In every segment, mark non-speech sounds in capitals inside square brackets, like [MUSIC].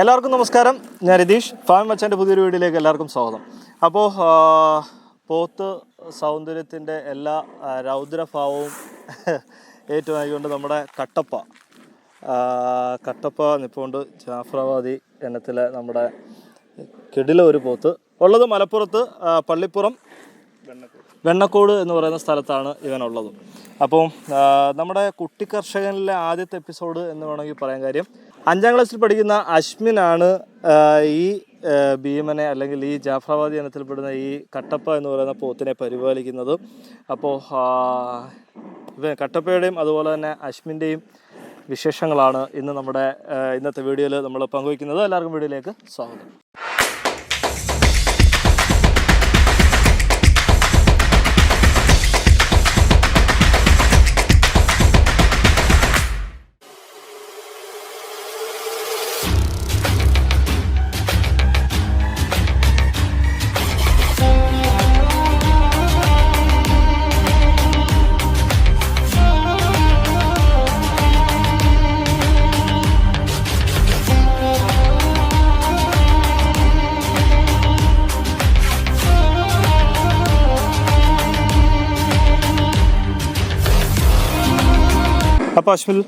എല്ലാവർക്കും നമസ്കാരം. ഞാൻ രതീഷ്. ഫാം മച്ചാന്റെ പുതിയൊരു വീഡിയോയിലേക്ക് എല്ലാവർക്കും സ്വാഗതം. അപ്പോൾ പോത്ത് സൗന്ദര്യത്തിന്റെ എല്ലാ രൗദ്രഭാവവും [LAUGHS] ഏറ്റുമായിക്കൊണ്ട് നമ്മുടെ കട്ടപ്പ കട്ടപ്പ നിപ്പോണ്ട് ജാഫ്രാബാദി ഇനത്തിലെ നമ്മുടെ കിടില ഒരു പോത്ത്. ഉള്ളത് മലപ്പുറത്ത് പള്ളിപ്പുറം വെണ്ണക്കോട് എന്ന് പറയുന്ന സ്ഥലത്താണ് ഇവനുള്ളത്. അപ്പോൾ നമ്മുടെ കുട്ടി കർഷകനിലെ ആദ്യത്തെ എപ്പിസോഡ് എന്ന് വേണമെങ്കിൽ പറയാൻ കാര്യം അഞ്ചാം ക്ലാസ്സിൽ പഠിക്കുന്ന അശ്മിനാണ് ഈ ഭീമനെ അല്ലെങ്കിൽ ഈ ജാഫ്രാബാദി ഇനത്തിൽപ്പെടുന്ന ഈ കട്ടപ്പ എന്ന് പറയുന്ന പോത്തിനെ പരിപാലിക്കുന്നത്. അപ്പോൾ ഇവ കട്ടപ്പയുടെയും അതുപോലെ തന്നെ അശ്മിന്റെയും വിശേഷങ്ങളാണ് ഇന്ന് നമ്മുടെ ഇന്നത്തെ വീഡിയോയിൽ നമ്മൾ പങ്കുവയ്ക്കുന്നത്. എല്ലാവർക്കും വീഡിയോയിലേക്ക് സ്വാഗതം. അശ്മിൽ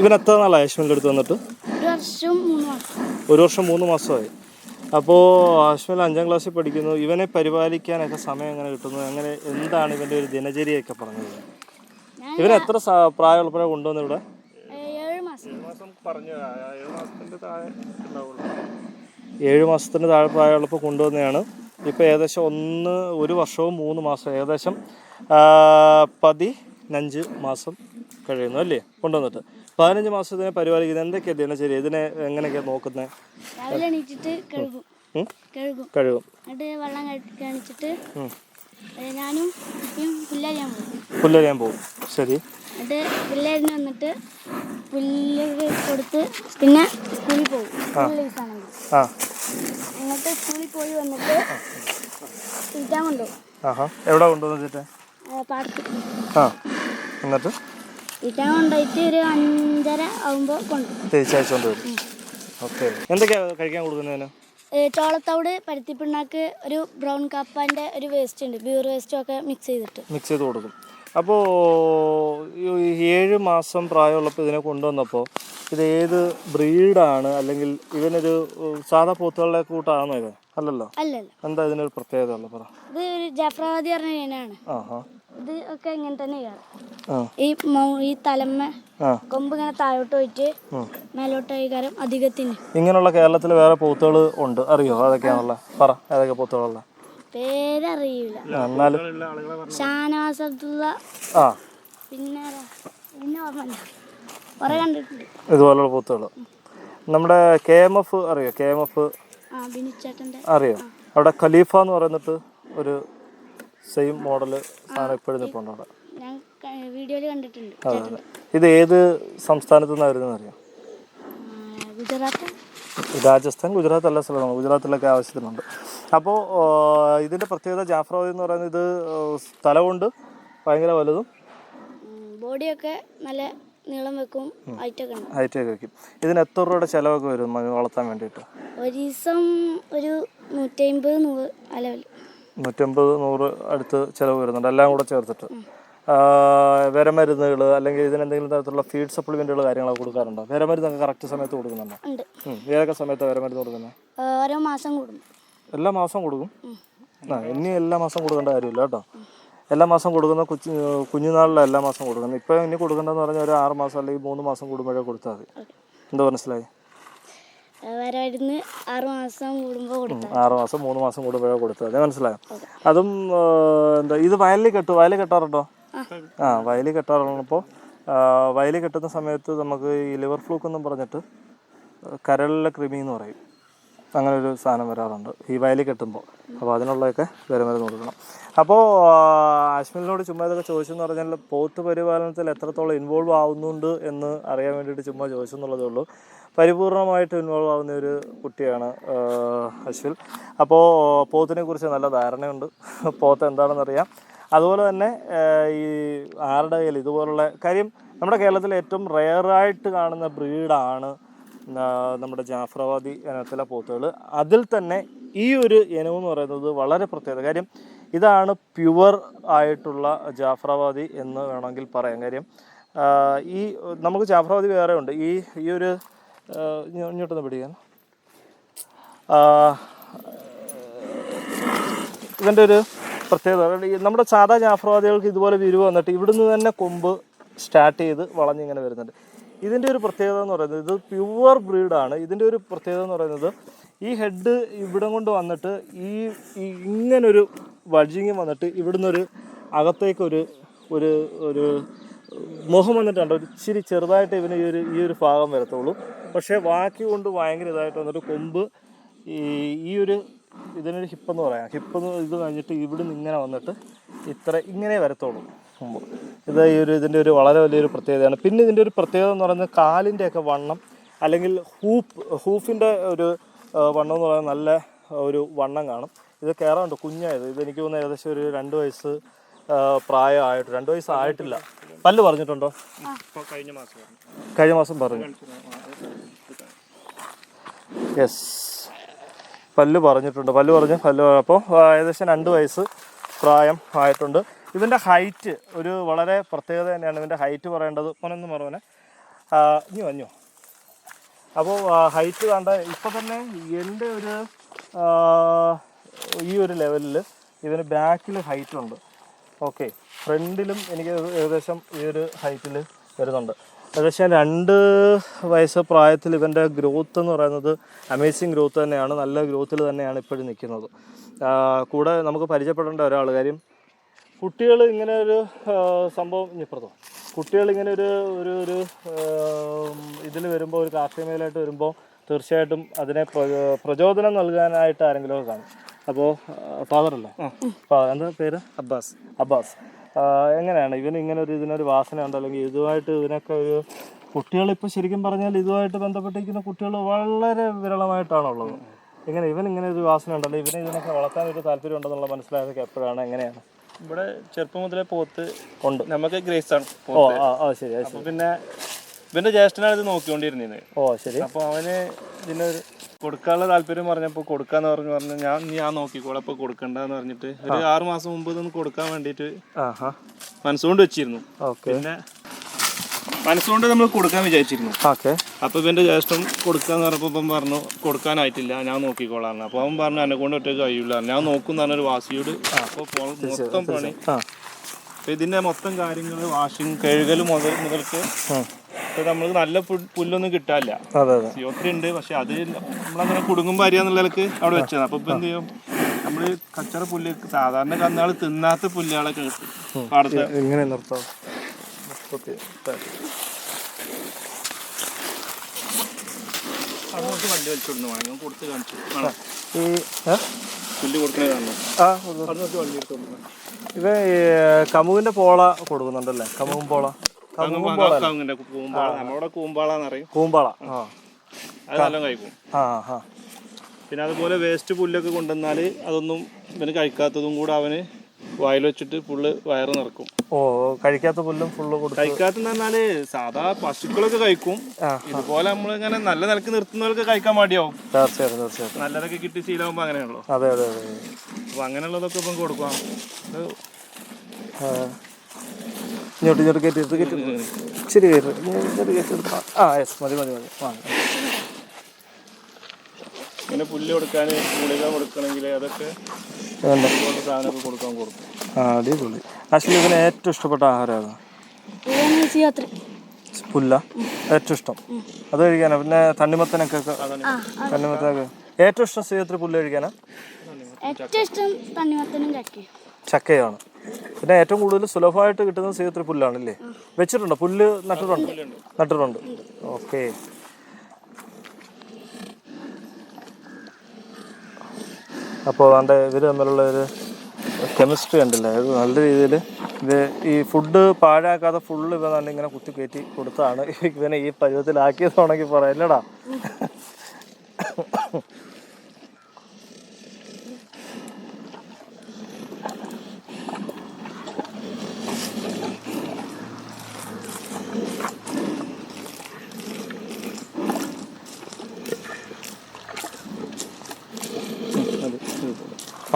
ഇവൻ എത്ര നാളായി അശ്മിന്റെ അടുത്ത് വന്നിട്ട്? ഒരു വർഷം മൂന്ന് മാസം. ഒരു വർഷം മൂന്ന് മാസമായി. അപ്പോൾ അശ്മിൽ അഞ്ചാം ക്ലാസ്സിൽ പഠിക്കുന്നു. ഇവനെ പരിപാലിക്കാനൊക്കെ സമയം എങ്ങനെ കിട്ടുന്നു? അങ്ങനെ എന്താണ് ഇവന്റെ ഒരു ദിനചര്യയൊക്കെ പറഞ്ഞത്? ഞാൻ ഇവൻ എത്ര പ്രായമുള്ളപ്പോഴാണ് കൊണ്ടുവന്നത് ഇവിടെ? ഏഴ് മാസം. ഏഴ് മാസത്തിന് താഴെ പ്രായമുള്ളപ്പോൾ കൊണ്ടുവന്നതാണ്. ഇപ്പോൾ ഏകദേശം ഒന്ന് ഒരു വർഷവും മൂന്ന് മാസം ഏകദേശം പതിനഞ്ച് മാസം കഴിയുന്നു അല്ലേ? കൊണ്ടുവന്നിട്ട്. പതിനഞ്ച് മാസത്തിനെ പരിപാലിക്കുന്നത് എന്തൊക്കെയാണ് ദിനചര്യ ഇതിനെ എങ്ങനെയൊക്കെയാ നോക്കുന്നത് രാവിലെ എണീറ്റിട്ട് കഴുകും? കഴുകും. കഴിവും എന്നിട്ട് വെള്ളം കാണിച്ചിട്ട് ഞാനും പുല്ലരിയാൻ പോകും. പുല്ലരിയാൻ പോകും. ശരി. എന്നിട്ട് വന്നിട്ട് പുല്ല് കൊടുത്ത് പിന്നെ സ്കൂളിൽ പോകും. എന്നിട്ട് സ്കൂളിൽ പോയി വന്നിട്ട് തീറ്റാൻ കൊണ്ടുപോകും. എവിടെ കൊണ്ടുവന്നിട്ട്? പാടത്ത്. ആ. എന്നിട്ട്? തീറ്റാൻ കൊണ്ടുപോയിട്ട് ഒരു അഞ്ചര ആകുമ്പോൾ കൊണ്ടുപോകും തിരിച്ചയച്ചുകൊണ്ട് വരും. ഓക്കെ. എന്തൊക്കെയാണ് കഴിക്കാൻ കൊടുക്കുന്നതിന്? ഏ, ചോളത്തവിട് പരുത്തിപ്പിണ്ണാക്ക് ഒരു ബ്രൗൺ കപ്പാന്റെ ഒരു വേസ്റ്റ് ഉണ്ട്. പ്യൂർ വേസ്റ്റും ഒക്കെ മിക്സ് ചെയ്തിട്ട്. മിക്സ് ചെയ്ത് കൊടുക്കും. അപ്പോ ഏഴ് മാസം പ്രായമുള്ളപ്പോൾ ഇതിനെ കൊണ്ടുവന്നപ്പോൾ ഇത് ഏത് ബ്രീഡാണ്? അല്ലെങ്കിൽ ഇവനൊരു സാധാ പോത്തുകളുടെ കൂട്ടാണോ ഇത്? അല്ലല്ലോ? അല്ലല്ലോ. എന്താ ഇതിനൊരു പ്രത്യേകത ഉള്ളത് പറ. ഇത് ഒരു ജഫ്രാവതി പറഞ്ഞ ഇനമാണ് ആഹാ. ഇത് ഒക്കെ ഇങ്ങനെ തന്നെ ആ. ഈ ഈ തലമ്മ കൊമ്പ് ഇങ്ങനെ താഴോട്ട് പോയിട്ട് ഉം. മേലോട്ട് കൈകാരം അധികത്തിന്. ഇങ്ങനെയുള്ള കേരളത്തിൽ വേറെ പൂത്തുകൾ ഉണ്ട്. അറിയോ? അതൊക്കെയാണുള്ള പറ ഏതൊക്കെ പൂത്തുകളുള്ള പേരറിയില്ല എന്നാലും ഷാനവാസ് അബ്ദുള്ള ആ. പിന്നെ പിന്നെ ഓർമ്മയില്ല. കുറെ കണ്ടിട്ടുണ്ട്. ഇതുപോലുള്ള പൂത്തുകൾ നമ്മുടെ കെ എം എഫ് അറിയോ? കെ എം എഫ് അറിയോ? അവിടെ ഖലീഫ എന്ന് പറയുന്നിട്ട് ഒരു സെയിം മോഡൽ സാധനം ഇപ്പോഴും നിൽപ്പുണ്ട് അവിടെ ഞാൻ വീഡിയോയിൽ കണ്ടിട്ടുണ്ട് അതെ അതെ. ഇത് ഏത് സംസ്ഥാനത്തു നിന്നാണ് വരുന്നത് അറിയാം? ഗുജറാത്ത്? രാജസ്ഥാൻ ഗുജറാത്ത് എല്ലാ സ്ഥലമാണ് ഗുജറാത്തിലൊക്കെ ആവശ്യത്തിനുണ്ട്. അപ്പോൾ ഇതിന്റെ പ്രത്യേകത ജാഫ്രാബാദി എന്ന് പറയുന്നത് ഇത് സ്ഥലമുണ്ട്. ഭയങ്കര വലുതും. ബോഡിയൊക്കെ നല്ല നീളം വെക്കും ഹൈറ്റൊക്കെ ഉണ്ട്. ഹൈറ്റൊക്കെ വയ്ക്കും ഇതിന് എത്ര രൂപയുടെ ചിലവൊക്കെ വരും? വളർത്താൻ വേണ്ടിയിട്ട്. ഒരു ദിവസം ഒരു നൂറ്റമ്പത് നൂറ് അലവിൽ നൂറ്റമ്പത് നൂറ് അടുത്ത് ചിലവ് വരുന്നുണ്ട്. എല്ലാം കൂടെ ചേർത്തിട്ട്. വിരമരുന്നുകൾ അല്ലെങ്കിൽ ഇതിന് എന്തെങ്കിലും തരത്തിലുള്ള ഫീഡ് സപ്ലിമെന്റുകൾ കാര്യങ്ങളൊക്കെ കൊടുക്കാറുണ്ടോ? വിരമരുന്നൊക്കെ കറക്റ്റ് സമയത്ത് കൊടുക്കുന്നുണ്ടോ. ഏതൊക്കെ സമയത്താണ് വിരമരുന്ന് കൊടുക്കുന്നത് ഓരോ മാസം കൊടുക്കും എല്ലാ മാസം കൊടുക്കും? ആ ഇനി എല്ലാ മാസം കൊടുക്കേണ്ട കാര്യമില്ല കേട്ടോ. എല്ലാ മാസം കൊടുക്കുന്ന കുഞ്ഞു കുഞ്ഞുനാളിലെ എല്ലാ മാസം കൊടുക്കുന്നത് ഇപ്പോൾ ഇനി കൊടുക്കേണ്ടതെന്ന് പറഞ്ഞാൽ ഒരു ആറ് മാസം അല്ലെങ്കിൽ മൂന്ന് മാസം കൂടുമ്പോഴേ കൊടുത്താൽ മതി. എന്താ മനസ്സിലായി? ആറ് മാസം കൂടുമ്പോൾ കൊടുക്കും ആറ് മാസം മൂന്ന് മാസം കൂടുമ്പോഴേ കൊടുത്താൽ അതെ മനസ്സിലായോ? അതും എന്താ ഇത് വയലിൽ കെട്ടു വയലിൽ കെട്ടാറുണ്ടോ? ആ. വയലിൽ കെട്ടാറുള്ളപ്പോൾ വയലിൽ കെട്ടുന്ന സമയത്ത് നമുക്ക് ഈ ലിവർ ഫ്ലൂക്ക് എന്നും പറഞ്ഞിട്ട് കരളിലെ കൃമി എന്ന് പറയും. അങ്ങനെ ഒരു സാധനം വരാറുണ്ട് ഈ വയലിൽ കെട്ടുമ്പോൾ അപ്പോൾ അതിനുള്ളതൊക്കെ വിരമരുന്ന് കൊടുക്കണം. അപ്പോൾ അശ്മിലിനോട് ചുമ്മാ ഇതൊക്കെ ചോദിച്ചെന്ന് പറഞ്ഞാൽ പോത്ത് പരിപാലനത്തിൽ എത്രത്തോളം ഇൻവോൾവ് ആവുന്നുണ്ട് എന്ന് അറിയാൻ വേണ്ടിയിട്ട് ചുമ്മാ ചോദിച്ചെന്നുള്ളതേ ഉള്ളൂ. പരിപൂർണമായിട്ട് ഇൻവോൾവ് ആവുന്ന ഒരു കുട്ടിയാണ് അശ്വിൽ അപ്പോൾ പോത്തിനെ കുറിച്ച് നല്ല ധാരണയുണ്ട്. പോത്ത് എന്താണെന്നറിയാം അതുപോലെ തന്നെ ഈ ആരുടെ കയ്യിൽ ഇതുപോലുള്ള കാര്യം നമ്മുടെ കേരളത്തിൽ ഏറ്റവും റെയറായിട്ട് കാണുന്ന ബ്രീഡാണ് നമ്മുടെ ജാഫ്രവാദി ഇനത്തിലെ പോത്തുകൾ അതിൽ തന്നെ ഈ ഒരു ഇനം എന്ന് പറയുന്നത് വളരെ പ്രത്യേകത. കാര്യം ഇതാണ് പ്യുവർ ആയിട്ടുള്ള ജാഫ്രവാദി എന്ന് വേണമെങ്കിൽ പറയാം. കാര്യം ഈ നമുക്ക് ജാഫ്രവാദി വേറെ ഉണ്ട് ഈ ഈ ഒരു ഇങ്ങോട്ടൊന്ന് പിടിക്കാൻ ഇതിന്റെ ഒരു പ്രത്യേകത നമ്മുടെ സാധാ ജാഫ്രവാദികൾക്ക് ഇതുപോലെ വിരിവ് വന്നിട്ട് ഇവിടുന്ന് തന്നെ കൊമ്പ് സ്റ്റാർട്ട് ചെയ്ത് വളഞ്ഞിങ്ങനെ വരുന്നുണ്ട്. ഇതിന്റെ ഒരു പ്രത്യേകത എന്ന് പറയുന്നത് ഇത് പ്യുവർ ബ്രീഡാണ് ഇതിന്റെ ഒരു പ്രത്യേകത എന്ന് പറയുന്നത് ഈ ഹെഡ് ഇവിടം കൊണ്ട് വന്നിട്ട് ഈ ഇങ്ങനൊരു വൾജിങ് വന്നിട്ട് ഇവിടുന്ന് ഒരു അകത്തേക്കൊരു ഒരു ഒരു മുഖം വന്നിട്ടുണ്ട് ഒരു ഇച്ചിരി ചെറുതായിട്ട് ഇവന് ഈ ഒരു ഈ ഒരു ഭാഗം വരത്തുള്ളൂ. പക്ഷേ വാക്കി കൊണ്ട് ഭയങ്കര ഇതായിട്ട് വന്നിട്ട് കൊമ്പ് ഈ ഈ ഒരു ഇതിനൊരു ഹിപ്പ് എന്ന് പറയാം. ഹിപ്പ് എന്ന് ഇത് കഴിഞ്ഞിട്ട് ഇവിടുന്ന് ഇങ്ങനെ വന്നിട്ട് ഇത്ര ഇങ്ങനെ വരത്തുള്ളൂ കൊമ്പ്. ഇത് ഈ ഒരു ഇതിന്റെ ഒരു വളരെ വലിയൊരു പ്രത്യേകതയാണ്. പിന്നെ ഇതിന്റെ ഒരു പ്രത്യേകത എന്ന് പറയുന്നത് കാലിന്റെ ഒക്കെ വണ്ണം അല്ലെങ്കിൽ ഹൂപ്പ് ഹൂഫിന്റെ ഒരു വണ്ണം എന്ന് പറയുന്നത് നല്ല ഒരു വണ്ണം കാണും. ഇത് കയറാറുണ്ട് കുഞ്ഞായത്. ഇത് എനിക്ക് തോന്നുന്നു ഏകദേശം ഒരു രണ്ട് വയസ്സ് പ്രായമായിട്ട് രണ്ട് വയസ്സായിട്ടില്ല പല്ല് പറഞ്ഞിട്ടുണ്ടോ? കഴിഞ്ഞ മാസം കഴിഞ്ഞ മാസം പറഞ്ഞു. യെസ് പല്ല് പറഞ്ഞിട്ടുണ്ട്. പല്ല് പറഞ്ഞു പല്ല് അപ്പോൾ ഏകദേശം രണ്ട് വയസ്സ് പ്രായം ആയിട്ടുണ്ട്. ഇതിന്റെ ഹൈറ്റ് ഒരു വളരെ പ്രത്യേകത തന്നെയാണ്. ഇതിന്റെ ഹൈറ്റ് പറയേണ്ടത് മോനൊന്ന് മറവനെ ഇനി വഞ്ഞോ അപ്പോൾ ഹൈറ്റ് കണ്ട ഇപ്പോൾ തന്നെ എന്റെ ഒരു ഈ ഒരു ലെവലിൽ ഇതിന് ബാക്കിൽ ഹൈറ്റുണ്ട് ഓക്കെ ഫ്രണ്ടിലും എനിക്ക് ഏകദേശം ഈ ഒരു ഹൈറ്റിൽ വരുന്നുണ്ട്. ഏകദേശം രണ്ട് വയസ്സ് പ്രായത്തിൽ ഇവന്റെ ഗ്രോത്ത് എന്ന് പറയുന്നത് അമേസിങ് ഗ്രോത്ത് തന്നെയാണ്. നല്ല ഗ്രോത്തിൽ തന്നെയാണ് ഇപ്പോഴും നിൽക്കുന്നത്. കൂടെ നമുക്ക് പരിചയപ്പെടേണ്ട ഒരാൾ. കാര്യം കുട്ടികൾ ഇങ്ങനെ ഒരു സംഭവം ഇപ്പുറത്തോ? കുട്ടികൾ ഇങ്ങനെ ഒരു ഒരു ഒരു ഇതിൽ വരുമ്പോൾ ഒരു കാർഷിക മേഖലയായിട്ട് വരുമ്പോൾ തീർച്ചയായിട്ടും അതിനെ പ്രചോ- പ്രചോദനം നൽകാനായിട്ട് ആരെങ്കിലും കാണും. അപ്പോൾ ഫാദർ അല്ലേ? ഫാ- എന്താ പേര്? അബ്ബാസ്. അബ്ബാസ്. എങ്ങനെയാണ്? ഇവന് ഇങ്ങനെ ഒരു ഇതിനൊരു വാസന ഉണ്ട് അല്ലെങ്കിൽ ഇതുമായിട്ട് ഇതിനൊക്കെ ഒരു കുട്ടികൾ ഇപ്പോൾ ശരിക്കും പറഞ്ഞാൽ ഇതുമായിട്ട് ബന്ധപ്പെട്ടിരിക്കുന്ന കുട്ടികൾ വളരെ വിരളമായിട്ടാണുള്ളത്. ഇങ്ങനെ ഇവൻ ഇങ്ങനെ ഒരു വാസന ഉണ്ടല്ലോ ഇവന് ഇതിനൊക്കെ വളർത്താൻ ഒരു താല്പര്യം ഉണ്ടെന്നുള്ള മനസ്സിലായതൊക്കെ എപ്പോഴാണ്? എങ്ങനെയാണ്? ഇവിടെ ചെറുപ്പം മുതലേ പോത്ത് ഉണ്ട്. നമുക്ക് ഗ്രേസ് ആണ് ഓ ആ ശരി. പിന്നെ ഇവന്റെ ജ്യേഷ്ഠനാണ് ഇത് നോക്കിക്കൊണ്ടിരുന്നത്. ഓ ശരി. അപ്പൊ അവന് ഇതിനൊരു കൊടുക്കാനുള്ള താല്പര്യം പറഞ്ഞപ്പോ കൊടുക്കാന്ന് പറഞ്ഞു പറഞ്ഞു ഞാൻ ഞാൻ നോക്കിക്കോളാം അപ്പൊ കൊടുക്കണ്ടെന്ന് പറഞ്ഞിട്ട് ഒരു ആറു മാസം മുമ്പ് ഇതൊന്ന് കൊടുക്കാൻ വേണ്ടിട്ട് മനസ്സുകൊണ്ട് വെച്ചിരുന്നു. പിന്നെ മനസ്സുകൊണ്ട് നമ്മൾ കൊടുക്കാൻ വിചാരിച്ചിരുന്നു. അപ്പൊ ഇവന്റെ ജ്യേഷ്ഠൻ കൊടുക്കാന്ന് പറഞ്ഞപ്പോ ഇപ്പം പറഞ്ഞു കൊടുക്കാനായിട്ടില്ല ഞാൻ നോക്കിക്കോളാം അപ്പൊ അവൻ പറഞ്ഞു എന്നെ കൊണ്ട് ഒറ്റ കഴിയില്ല ഞാൻ നോക്കും പറഞ്ഞ ഒരു വാസിയോട് അപ്പൊ മൊത്തം പണി. ഇതിന്റെ മൊത്തം കാര്യങ്ങൾ വാഷിങ് കഴുകൽ മുതൽ മുതൽക്ക്. ഇപ്പൊ നമ്മൾക്ക് നല്ല പുല്ലൊന്നും കിട്ടാല്ല സിയോത്രി ഉണ്ട്. പക്ഷെ അത് നമ്മളങ്ങനെ കുടുങ്ങുമ്പോൾ എന്നുള്ളവർക്ക് അവിടെ വെച്ചതാണ് അപ്പൊ ഇപ്പൊ എന്ത് ചെയ്യും? നമ്മൾ കച്ചറ പുല്ല് സാധാരണ കന്നാൾ തിന്നാത്ത പുല്ലുകളൊക്കെ കിട്ടും പാടത്തെ. ഇങ്ങനെ നിർത്താം? മുപ്പത്തി അങ്ങോട്ട് വണ്ടി വലിച്ചോടുന്നു വേണം. കൊടുത്ത് കാണിച്ചു? പുല്ല് കൊടുക്കണേ കാണണം ആ ഇത് അങ്ങോട്ട് വണ്ടി എടുത്തോണ്ട് ഈ കമുവിന്റെ പോള കൊടുക്കുന്നുണ്ടല്ലേ? കമുവും പോള. കവുങ്ങിന്റെ കൂമ്പാള കൂമ്പാളാന്ന് കൂമ്പാള. അത് നല്ല കഴിക്കും. പിന്നെ അതുപോലെ വേസ്റ്റ് പുല്ലൊക്കെ കൊണ്ടുവന്നാൽ അതൊന്നും ഇവന് കഴിക്കാത്തതും കൂടെ അവന് വായിൽ വെച്ചിട്ട് പുല്ല് വയറ് നിറക്കും. ഓ കഴിക്കാത്ത പുല്ലും ഫുള്ള് കഴിക്കാത്തെന്ന് പറഞ്ഞാൽ സാധാ പശുക്കളൊക്കെ കഴിക്കും. ഇതുപോലെ നമ്മൾ ഇങ്ങനെ നല്ല നിലയ്ക്ക് നിർത്തുന്നവർക്ക് കഴിക്കാൻ മടിയാവും. തീർച്ചയായിട്ടും തീർച്ചയായിട്ടും. നല്ലതൊക്കെ കിട്ടി ശീലമാകുമ്പോൾ അങ്ങനെയാണല്ലോ. അതെ അതെ അതെ. അപ്പൊ അങ്ങനെയുള്ളതൊക്കെ ഇപ്പം കൊടുക്കാം. ഇങ്ങോട്ട് ഇങ്ങോട്ട് കയറ്റി എടുത്ത് കയറ്റി ശരി ഇച്ചിരി എടുത്ത്. ഇങ്ങോട്ട് കയറ്റി ആ യെസ് മതി മതി മതി. ആ ഇങ്ങനെ പുല്ല് കൊടുക്കാൻ ഗുളിക കൊടുക്കണമെങ്കിൽ അതൊക്കെ സാധനമൊക്കെ കൊടുക്കാൻ കൊടുക്കും. ആ അടിപൊളി. ആക്ച്വലി ഇതിന് ഏറ്റവും ഇഷ്ടപ്പെട്ട ആഹാരം ഏതാ? ഇവന് സിയോത്രി പുല്ല. ഏറ്റവും ഇഷ്ടം. അത് കഴിക്കാനാ? പിന്നെ തണ്ണിമത്തനൊക്കെ. തണ്ണിമത്തനൊക്കെ. ഏറ്റവും ഇഷ്ടം സീയത്തിൽ പുല്ല് കഴിക്കാനാ? ഏറ്റവും ഇഷ്ടം തണ്ണിമത്തനും ചക്കയും. ചക്കയാണ്. പിന്നെ ഏറ്റവും കൂടുതൽ സുലഭമായിട്ട് കിട്ടുന്നത് സീയത്തിൽ പുല്ലാണല്ലേ? വെച്ചിട്ടുണ്ടോ? പുല്ല് നട്ടിട്ടുണ്ട്? നട്ടിട്ടുണ്ട്. ഓക്കെ. അപ്പോൾ അതാണ്ട് ഇവർ തമ്മിലുള്ള ഒരു കെമിസ്ട്രി ഉണ്ടല്ലേ ഇത് നല്ല രീതിയിൽ ഇത് ഈ ഫുഡ് പാഴാക്കാതെ ഫുള്ള് ഇവ തന്നെ ഇങ്ങനെ കുത്തി കയറ്റി കൊടുത്താണ്. ഇവനെ ഈ പരുവത്തിലാക്കിയതാണെങ്കിൽ പറയാം അല്ലടാ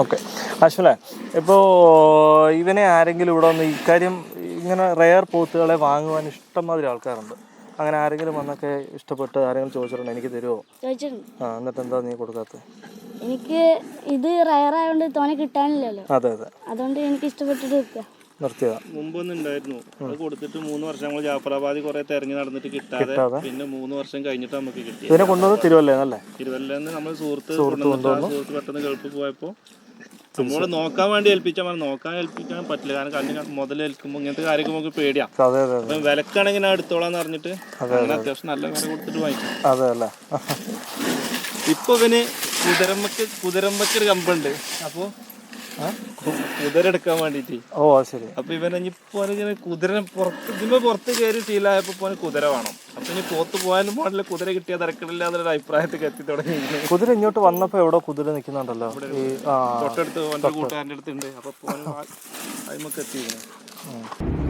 ഓക്കെ അശ്വലെ ഇപ്പോൾ ഇവനെ ആരെങ്കിലും ഇവിടെ വന്ന് ഇക്കാര്യം ഇങ്ങനെ റെയർ പോത്തുകളെ വാങ്ങുവാൻ ഇഷ്ടംമാതിരി ആൾക്കാരുണ്ട്. അങ്ങനെ ആരെങ്കിലും വന്നൊക്കെ ഇഷ്ടപ്പെട്ട് ആരെങ്കിലും ചോദിച്ചിട്ടുണ്ടോ? എനിക്ക് തരുമോ ചോദിച്ചിട്ടുണ്ട്. ആ എന്നിട്ട് എന്താ നീ കൊടുക്കാത്ത എനിക്ക് ഇത് റയർ ആയതുകൊണ്ട് തോനെ കിട്ടാനില്ലല്ലോ. അതെ അതെ. അതുകൊണ്ട് എനിക്ക് ഇഷ്ടപ്പെട്ടിട്ട് വെക്കുക നിർത്തിയതാ. മുമ്പൊന്നും ഉണ്ടായിരുന്നു. അത് കൊടുത്തിട്ട് മൂന്ന് വർഷം നമ്മൾ ജാഫറാബാദി കുറെ തെരഞ്ഞു നടന്നിട്ട് കിട്ടാതെ. പിന്നെ മൂന്ന് വർഷം കഴിഞ്ഞിട്ട് നമുക്ക് കിട്ടി ഇതിനെ കൊണ്ടുവന്ന് തിരുവല്ലേ തിരുവല്ലേന്ന് നമ്മൾ സുഹൃത്ത് സുഹൃത്ത് പെട്ടെന്ന് ഗൾഫ് പോയപ്പോൾ നമ്മൾ നോക്കാൻ വേണ്ടി ഏൽപ്പിച്ചാൽ നോക്കാൻ ഏൽപ്പിക്കാൻ പറ്റില്ല. കാരണം കണ്ണിന് മുതലേൽക്കുമ്പോൾ ഇങ്ങനത്തെ കാര്യമൊക്കെ നമുക്ക് പേടിയാ. അപ്പം വിലക്കാണെങ്കിൽ ഞാൻ എടുത്തോളാന്ന് പറഞ്ഞിട്ട് അങ്ങനെ അത്യാവശ്യം നല്ല വില കൊടുത്തിട്ട് വാങ്ങിക്കും അതെ അല്ലേ? ഇപ്പൊ ഇവന് കുതിരമ്പക്ക് കുതിരമ്പക്ക് ഒരു കമ്പുണ്ട്. അപ്പൊ കുതിര എടുക്കാൻ വേണ്ടിട്ട്. ഓ ശരി. അപ്പൊ ഇവനെ ഇപ്പൊ ഇങ്ങനെ പുറത്ത് ഇതിന്റെ പുറത്ത് കയറി ശീലമായപ്പോ കുതിര വേണം. ഇനി പോത്ത് പോയാലും പാടില്ല. കുതിര കിട്ടിയാൽ തിരക്കിടില്ല എന്നൊരു അഭിപ്രായത്തിൽ എത്തി തുടങ്ങി കുതിര ഇങ്ങോട്ട് വന്നപ്പോ എവിടെ കുതിര നിൽക്കുന്നുണ്ടല്ലോ. ഈ ആ തൊട്ടടുത്ത് അവന്റെ അടുത്തുണ്ട് അടുത്ത് ഉണ്ട്. അപ്പൊ അതിമൊക്കെ എത്തിയിരുന്നു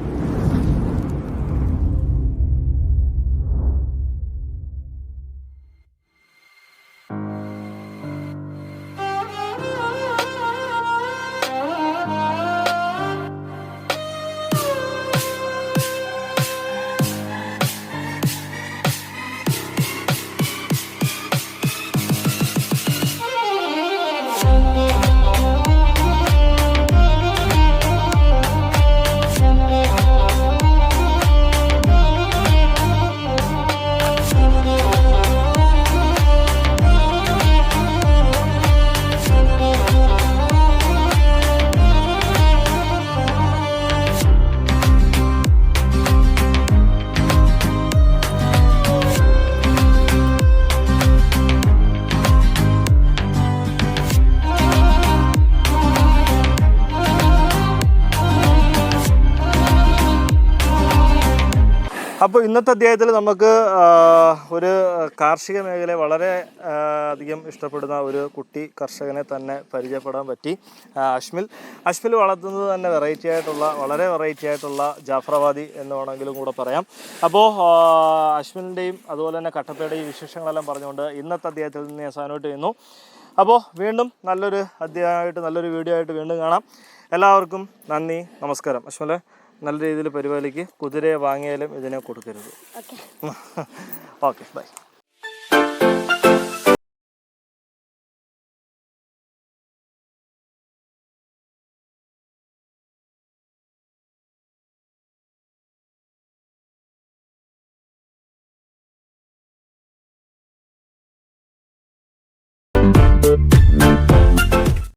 ഇന്നത്തെ അധ്യായത്തിൽ നമുക്ക് ഒരു കാർഷിക മേഖലയെ വളരെ അധികം ഇഷ്ടപ്പെടുന്ന ഒരു കുട്ടി കർഷകനെ തന്നെ പരിചയപ്പെടാൻ പറ്റി. അശ്മിൽ. അഷ്മിൽ വളർത്തുന്നത് തന്നെ വെറൈറ്റി ആയിട്ടുള്ള വളരെ വെറൈറ്റി ആയിട്ടുള്ള ജാഫ്രവാദി എന്ന് വേണമെങ്കിലും കൂടെ പറയാം. അപ്പോൾ അശ്മിലിന്റെയും അതുപോലെ തന്നെ കട്ടപ്പയുടെയും വിശേഷങ്ങളെല്ലാം പറഞ്ഞുകൊണ്ട് ഇന്നത്തെ അധ്യായത്തിൽ നിന്ന് ഞാൻ സാധനമായിട്ട് ചെയ്യുന്നു. അപ്പോൾ വീണ്ടും നല്ലൊരു അധ്യായമായിട്ട് നല്ലൊരു വീഡിയോ ആയിട്ട് വീണ്ടും കാണാം. എല്ലാവർക്കും നന്ദി നമസ്കാരം. അശ്മലെ. നല്ല രീതിയിൽ പരിപാലിക്കുക കുതിരയെ വാങ്ങിയാലും ഇതിനെ കൊടുക്കരുത്. ഓക്കെ. [LAUGHS] Okay bye.